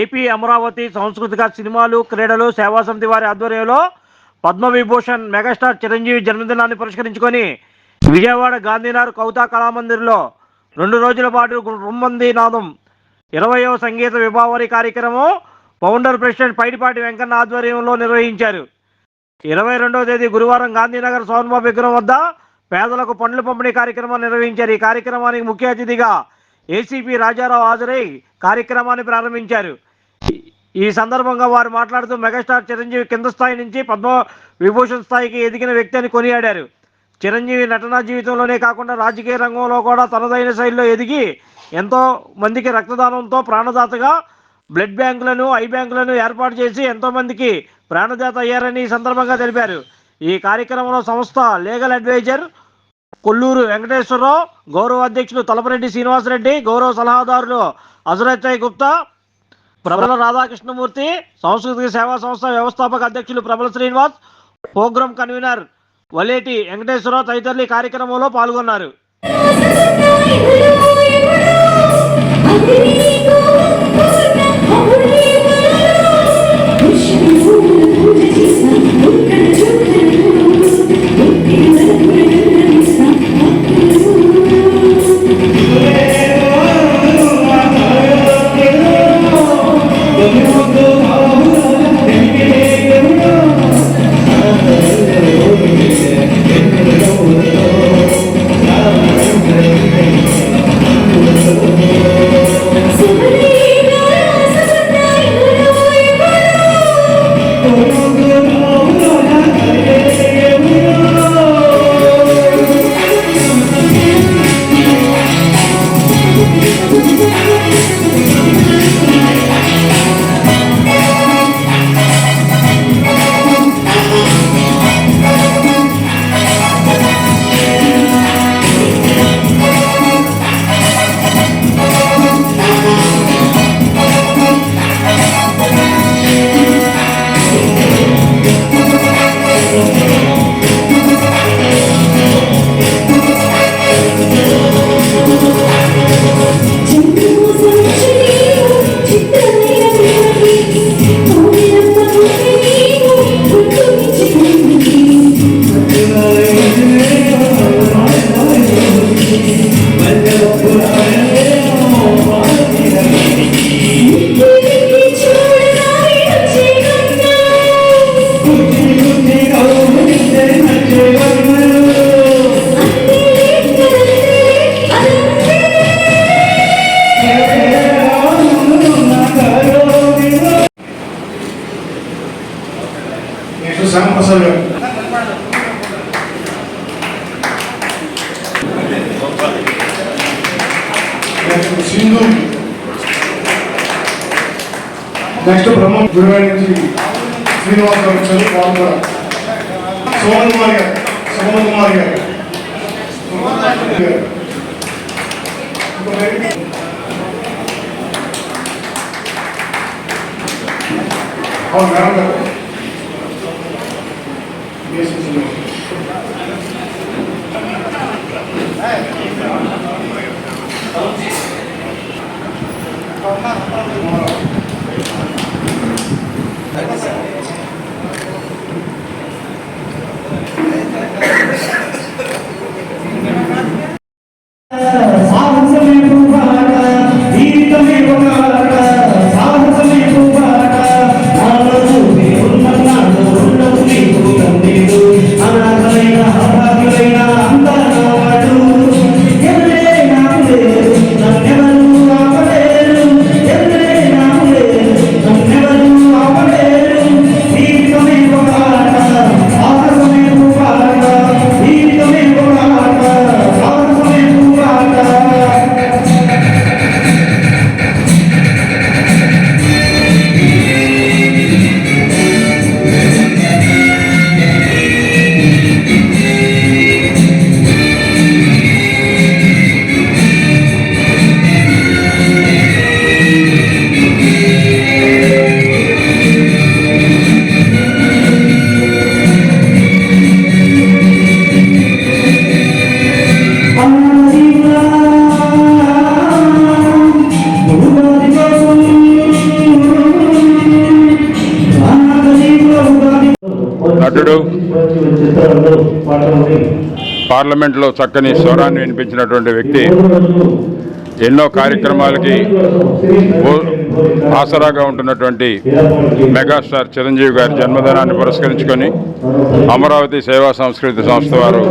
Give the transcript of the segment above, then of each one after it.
AP Amaravati సాంస్కృతిక సినిమాలు క్రీడలు సేవా సమితి వారి ఆధ్వర్యంలో పద్మవిభూషణ్ మెగాస్టార్ చిరంజీవి జన్మదినాన్ని పురస్కరించుకొని విజయవాడ గాంధీనగర్ కవితా కళామందిర్లో రెండు రోజుల పాటు రుమ్మంది నాదం ఇరవయవ సంగీత విభావరి కార్యక్రమం ఫౌండర్ ప్రెసిడెంట్ పైడిపాటి వెంకన్న ఆధ్వర్యంలో నిర్వహించారు. ఇరవై రెండవ తేదీ గురువారం గాంధీనగర్ సోన్బాబు విగ్రహం వద్ద పేదలకు పండ్ల పంపిణీ కార్యక్రమం నిర్వహించారు. ఈ కార్యక్రమానికి ముఖ్య అతిథిగా ఏసీపీ రాజారావు హాజరై కార్యక్రమాన్ని ప్రారంభించారు. ఈ- సందర్భంగా వారు మాట్లాడుతూ మెగాస్టార్ చిరంజీవి కింద స్థాయి నుంచి పద్మ విభూషణ్ స్థాయికి ఎదిగిన వ్యక్తి అని కొనియాడారు. చిరంజీవి నటనా జీవితంలోనే కాకుండా రాజకీయ రంగంలో కూడా తనదైన శైలిలో ఎదిగి ఎంతో మందికి రక్తదానంతో ప్రాణదాతగా బ్లడ్ బ్యాంకులను ఐ బ్యాంకులను ఏర్పాటు చేసి ఎంతో మందికి ప్రాణదాత అయ్యారని ఈ సందర్భంగా తెలిపారు. ఈ కార్యక్రమంలో సంస్థ లీగల్ అడ్వైజర్ కొల్లూరు వెంకటేశ్వరరావు గౌరవ అధ్యక్షులు తలపరెడ్డి శ్రీనివాసరెడ్డి గౌరవ సలహాదారులు అజరత్య గుప్తా ప్రబల రాధాకృష్ణమూర్తి సాంస్కృతిక సేవా సంస్థ వ్యవస్థాపక అధ్యక్షులు ప్రబల శ్రీనివాస్ ప్రోగ్రామ్ కన్వీనర్ వలేటి వెంకటేశ్వరరావు తదితరులు ఈ కార్యక్రమంలో పాల్గొన్నారు. నెక్స్ట్ బ్రహ్మ గురువారి నుంచి శ్రీనివాస్ గారు వచ్చారు వాళ్ళు కూడా. సోమన్ కుమార్ గారు సోమన్ కుమార్ గారు. ఇంకో వ్యక్తి. అవును మేడం గారు. పార్లమెంట్లో చక్కని స్వరాన్ని వినిపించినటువంటి వ్యక్తి ఎన్నో కార్యక్రమాలకి ఆసరాగా ఉంటున్నటువంటి మెగాస్టార్ చిరంజీవి గారి జన్మదినాన్ని పురస్కరించుకొని అమరావతి సేవా సంస్కృతి సంస్థ వారు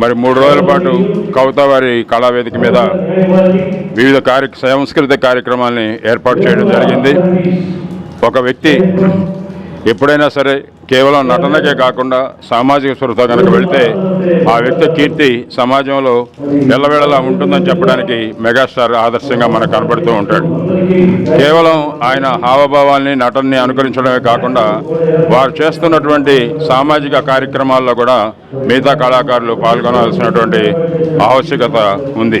మరి మూడు రోజుల పాటు కవిత వారి కళావేదిక మీద వివిధ కార్య సాంస్కృతిక కార్యక్రమాల్ని ఏర్పాటు చేయడం జరిగింది. ఒక వ్యక్తి ఎప్పుడైనా సరే కేవలం నటనకే కాకుండా సామాజిక స్పృహతో కనుక వెళితే ఆ వ్యక్తి కీర్తి సమాజంలో ఎల్లవేళలా ఉంటుందని చెప్పడానికి మెగాస్టార్ ఆదర్శంగా మనకు కనబడుతూ ఉంటాడు. కేవలం ఆయన హావభావాల్ని నటనని అనుకరించడమే కాకుండా వారు చేస్తున్నటువంటి సామాజిక కార్యక్రమాల్లో కూడా మిగతా కళాకారులు పాల్గొనాల్సినటువంటి ఆవశ్యకత ఉంది.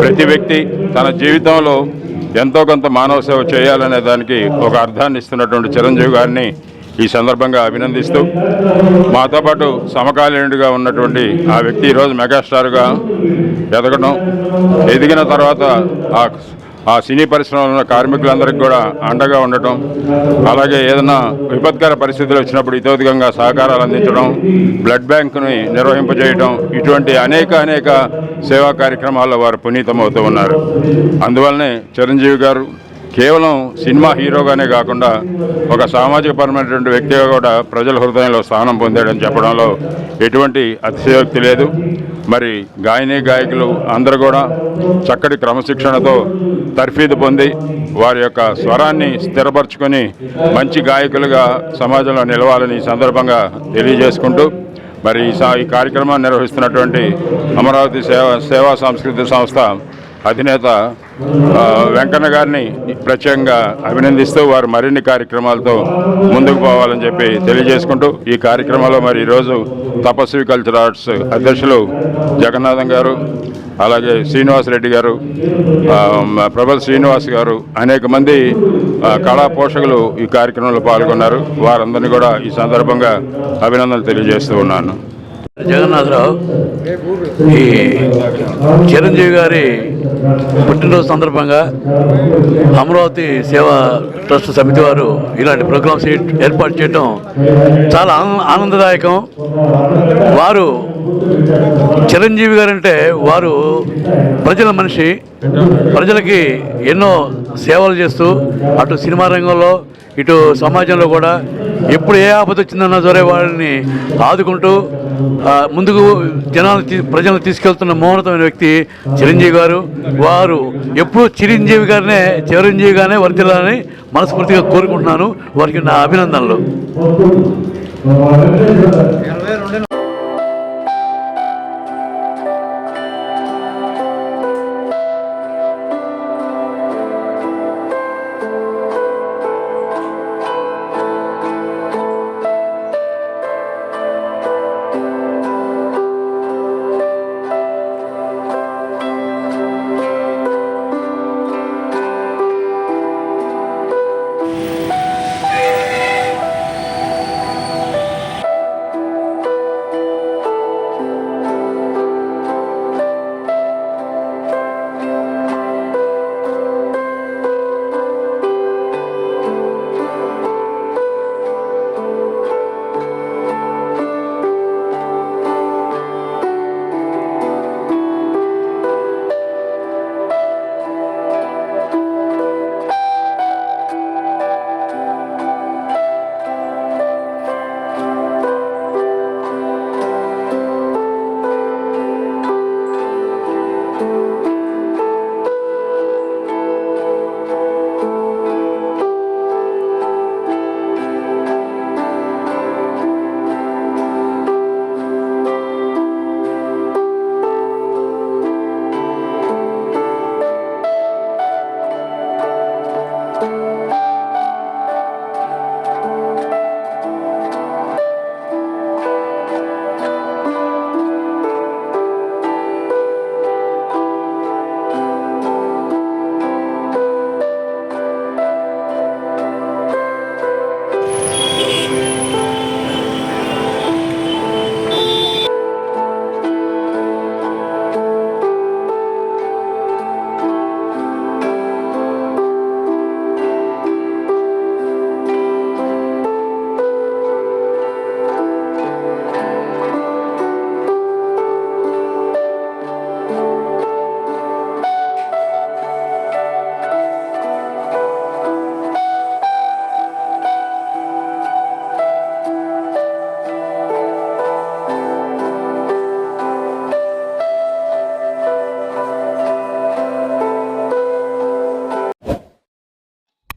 ప్రతి వ్యక్తి తన జీవితంలో ఎంతో కొంత మానవ సేవ చేయాలనే దానికి ఒక అర్థాన్ని ఇస్తున్నటువంటి చిరంజీవి గారిని ఈ సందర్భంగా అభినందిస్తూ మాతో పాటు సమకాలీనుడిగా ఉన్నటువంటి ఆ వ్యక్తి ఈరోజు మెగాస్టార్గా ఎదగడం ఎదిగిన తర్వాత ఆ ఆ సినీ పరిశ్రమలో ఉన్న కార్మికులందరికీ కూడా అండగా ఉండటం అలాగే ఏదైనా విపత్కర పరిస్థితులు వచ్చినప్పుడు ఇతోధికంగా సహకారాలు అందించడం బ్లడ్ బ్యాంకుని నిర్వహింపజేయడం ఇటువంటి అనేక అనేక సేవా కార్యక్రమాల్లో వారు పునీతమవుతూ ఉన్నారు. అందువల్లనే చిరంజీవి గారు కేవలం సినిమా హీరోగానే కాకుండా ఒక సామాజిక పరమైనటువంటి వ్యక్తిగా కూడా ప్రజల హృదయంలో స్థానం పొందాడని చెప్పడంలో ఎటువంటి అతిశయోక్తి లేదు. మరి గాయని గాయకులు అందరూ కూడా చక్కటి క్రమశిక్షణతో తర్ఫీదు పొంది వారి యొక్క స్వరాన్ని స్థిరపరచుకొని మంచి గాయకులుగా సమాజంలో నిలవాలని ఈ సందర్భంగా తెలియజేసుకుంటూ మరి ఈ ఈ కార్యక్రమాన్ని నిర్వహిస్తున్నటువంటి అమరావతి సేవా సేవా సాంస్కృతిక సంస్థ అధినేత వెంకన్న గారిని ప్రత్యేకంగా అభినందిస్తూ వారు మరిన్ని కార్యక్రమాలతో ముందుకు పోవాలని చెప్పి తెలియజేసుకుంటూ ఈ కార్యక్రమంలో మరి ఈరోజు తపస్వి కల్చర్ ఆర్ట్స్ అధ్యక్షులు జగన్నాథం గారు అలాగే శ్రీనివాస్ రెడ్డి గారు ప్రభల్ ప్రబల్ శ్రీనివాస్ గారు అనేక మంది కళా పోషకులు ఈ కార్యక్రమంలో పాల్గొన్నారు. వారందరినీ కూడా ఈ సందర్భంగా అభినందనలు తెలియజేస్తూ ఉన్నాను. జగన్నాథరావు ఈ చిరంజీవి గారి పుట్టినరోజు సందర్భంగా అమరావతి సేవా ట్రస్ట్ సమితి వారు ఇలాంటి ప్రోగ్రామ్స్ ఏర్పాటు చేయడం చాలా ఆనందదాయకం. వారు చిరంజీవి గారు అంటే వారు ప్రజల మనిషి. ప్రజలకి ఎన్నో సేవలు చేస్తూ అటు సినిమా రంగంలో ఇటు సమాజంలో కూడా ఎప్పుడు ఏ ఆపద వచ్చిందన్న సరే వారిని ఆదుకుంటూ ముందుకు జనాలు ప్రజలను తీసుకెళ్తున్న మౌనతమైన వ్యక్తి చిరంజీవి గారు. వారు ఎప్పుడూ చిరంజీవి గారినే చిరంజీవిగానే వర్తిల్లాలని మనస్ఫూర్తిగా కోరుకుంటున్నాను. వారికి నా అభినందనలు.